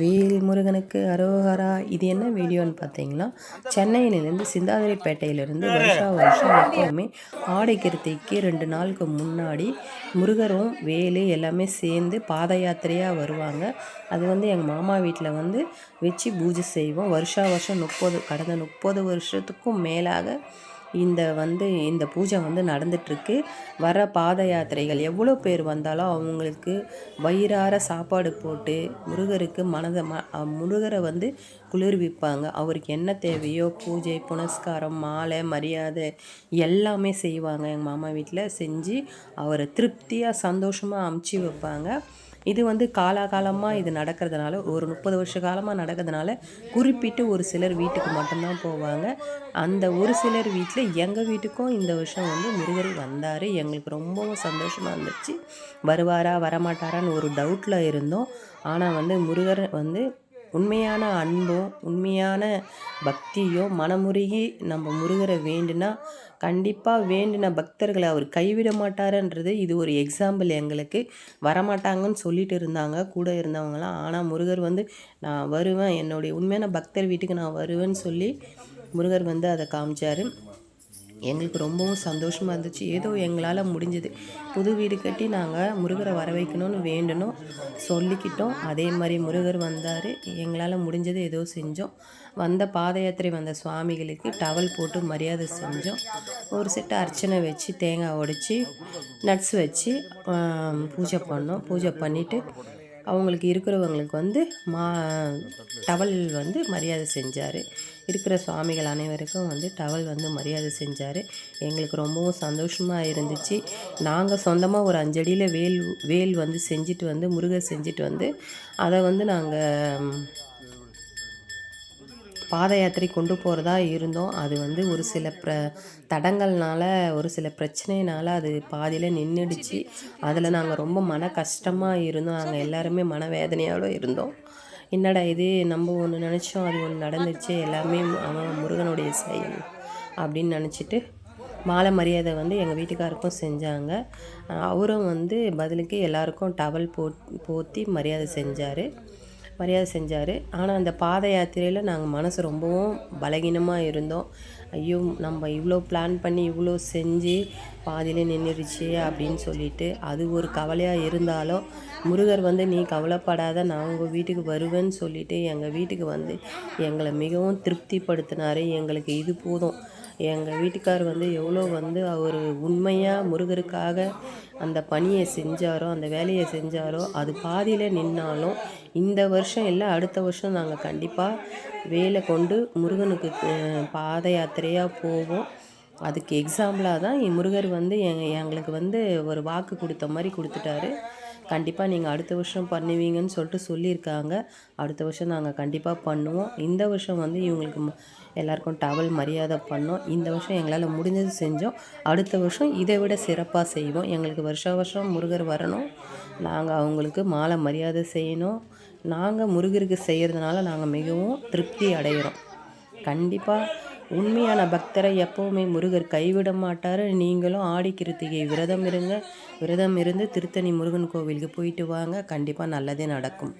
வேல் முருகனுக்கு அரோகரா இது என்ன வீடியோன்னு பார்த்தீங்கன்னா சென்னையிலேருந்து சிந்தாதிரிப்பேட்டையிலேருந்து வருஷா வருஷம் எப்போவுமே ஆடை கிருத்திக்கு ரெண்டு நாளுக்கு முன்னாடி முருகரும் வேலு எல்லாமே சேர்ந்து பாத யாத்திரையாக வருவாங்க. அது வந்து எங்கள் மாமா வீட்டில் வந்து வச்சு பூஜை செய்வோம். வருஷா வருஷம் முப்பது கடந்த முப்பது வருஷத்துக்கும் மேலாக இந்த வந்து இந்த பூஜை வந்து நடந்துகிட்ருக்கு வர பாத யாத்திரைகள் எவ்வளோ பேர் வந்தாலும் அவங்களுக்கு வயிறார சாப்பாடு போட்டு முருகருக்கு மனதை ம முருகரை வந்து குளிர்விப்பாங்க. அவருக்கு என்ன தேவையோ பூஜை புனஸ்காரம் மாலை மரியாதை எல்லாமே செய்வாங்க. எங்கள் மாமா வீட்டில் செஞ்சு அவரை திருப்தியாக சந்தோஷமாக அமுச்சு வைப்பாங்க. இது வந்து காலாகாலமாக இது நடக்கிறதுனால ஒரு முப்பது வருஷ காலமாக நடக்கிறதுனால குறிப்பிட்டு ஒரு சிலர் வீட்டுக்கு மட்டும்தான் போவாங்க. அந்த ஒரு சிலர் வீட்டில் எங்கள் வீட்டுக்கும் இந்த வருஷம் வந்து முருகர் வந்தார். எங்களுக்கு ரொம்பவும் சந்தோஷமாக இருந்துச்சு. வருவாரா வரமாட்டாரான்னு ஒரு டவுட்டில் இருந்தோம். ஆனால் வந்து முருகர் வந்து உண்மையான அன்போ உண்மையான பக்தியோ மனமுருகி நம்ம முருகரை வேண்டுனா கண்டிப்பாக வேண்டின பக்தர்களை அவர் கைவிட மாட்டாருன்றது இது ஒரு எக்ஸாம்பிள் எங்களுக்கு. வரமாட்டாங்கன்னு சொல்லிட்டு இருந்தாங்க. கூட இருந்தவங்களாம் ஆனால் முருகர் வந்து நான் வருவேன். என்னுடைய உண்மையான பக்தர் வீட்டுக்கு நான் வருவேன்னு சொல்லி முருகர் வந்து அதை காமிச்சார். எங்களுக்கு ரொம்பவும் சந்தோஷமாக இருந்துச்சு. ஏதோ எங்களால் முடிஞ்சது. புது வீடு கட்டி நாங்கள் முருகரை வர வைக்கணும்னு வேண்டணும் சொல்லிக்கிட்டோம். அதே மாதிரி முருகர் வந்தார். எங்களால் முடிஞ்சது ஏதோ செஞ்சோம். வந்த பாத யாத்திரை வந்த சுவாமிகளுக்கு டவல் போட்டு மரியாதை செஞ்சோம். ஒரு செட்டு அர்ச்சனை வச்சு தேங்காய் உடைச்சி நட்ஸ் வச்சு பூஜை பண்ணோம். பூஜை பண்ணிவிட்டு அவங்களுக்கு இருக்கிறவங்களுக்கு வந்து மா டவல் வந்து மரியாதை செஞ்சார். இருக்கிற சுவாமிகள் அனைவருக்கும் வந்து டவல் வந்து மரியாதை செஞ்சார். எங்களுக்கு ரொம்பவும் சந்தோஷமாக இருந்துச்சு. நாங்கள் சொந்தமாக ஒரு அஞ்சடியில் வேல் வேல் வந்து செஞ்சுட்டு வந்து முருகர் செஞ்சுட்டு வந்து அதை வந்து நாங்கள் பாத யாத்திரை கொண்டு போகிறதா இருந்தோம். அது வந்து ஒரு சில ப்ர தடங்கள்னால ஒரு சில பிரச்சனையினால் அது பாதியில் நின்றுடுச்சு அதில் நாங்கள் ரொம்ப மன கஷ்டமாக இருந்தோம். நாங்கள் எல்லாருமே மனவேதனையோடு இருந்தோம். என்னடா இது? நம்ம ஒன்று நினச்சோம். அது ஒன்று நடந்துச்சு எல்லாமே அவன் முருகனுடைய செயல் அப்படின்னு நினச்சிட்டு மாலை மரியாதை வந்து எங்கள் வீட்டுக்காருக்கும் செஞ்சாங்க. அவரும் வந்து பதிலுக்கு எல்லாருக்கும் டவல் போ போற்றி மரியாதை செஞ்சார். மரியாதை செஞ்சார். ஆனால் அந்த பாத யாத்திரையில் நாங்கள் மனசு ரொம்பவும் பலகீனமாக இருந்தோம். ஐயோ நம்ம இவ்வளோ பிளான் பண்ணி இவ்வளோ செஞ்சு பாதியில் நின்றுடுச்சு அப்படின்னு சொல்லிட்டு அது ஒரு கவலையாக இருந்தாலும் முருகர் வந்து நீ கவலைப்படாத நான் உங்கள் வீட்டுக்கு வருவேன்னு சொல்லிவிட்டு எங்கள் வீட்டுக்கு வந்து எங்களை மிகவும் திருப்திப்படுத்தினார். எங்களுக்கு இது போதும். எங்கள் வீட்டுக்கார் வந்து எவ்வளோ வந்து அவர் உண்மையாக முருகருக்காக அந்த பணியை செஞ்சாரோ அந்த வேலையை செஞ்சாரோ அது பாதியில் நின்னாலும் இந்த வருஷம் இல்லை அடுத்த வருஷம் நாங்கள் கண்டிப்பாக வேலை கொண்டு முருகனுக்கு பாத யாத்திரையாக போவோம். அதுக்கு எக்ஸாம்பிளாக தான் முருகர் வந்து எங்களுக்கு வந்து ஒரு வாக்கு கொடுத்த மாதிரி கொடுத்துட்டாரு. கண்டிப்பாக நீங்கள் அடுத்த வருஷம் பண்ணுவீங்கன்னு சொல்லிட்டு சொல்லியிருக்காங்க. அடுத்த வருஷம் நாங்கள் கண்டிப்பாக பண்ணுவோம். இந்த வருஷம் வந்து இவங்களுக்கு எல்லாருக்கும் டவல் மரியாதை பண்ணோம். இந்த வருஷம் எங்களால் முடிஞ்சது செஞ்சோம். அடுத்த வருஷம் இதை விட சிறப்பாக செய்வோம். எங்களுக்கு வருஷ வருஷம் முருகர் வரணும். நாங்கள் அவங்களுக்கு மாலை மரியாதை செய்யணும். நாங்கள் முருகருக்கு செய்கிறதுனால நாங்கள் மிகவும் திருப்தி அடைகிறோம் கண்டிப்பாக உண்மையான பக்தரை எப்போவுமே முருகர் கைவிட மாட்டார் நீங்களும் ஆடி கிருத்திகை விரதம் இருங்க. விரதம் இருந்து திருத்தணி முருகன் கோவிலுக்கு போயிட்டு வாங்க. கண்டிப்பாக நல்லதே நடக்கும்.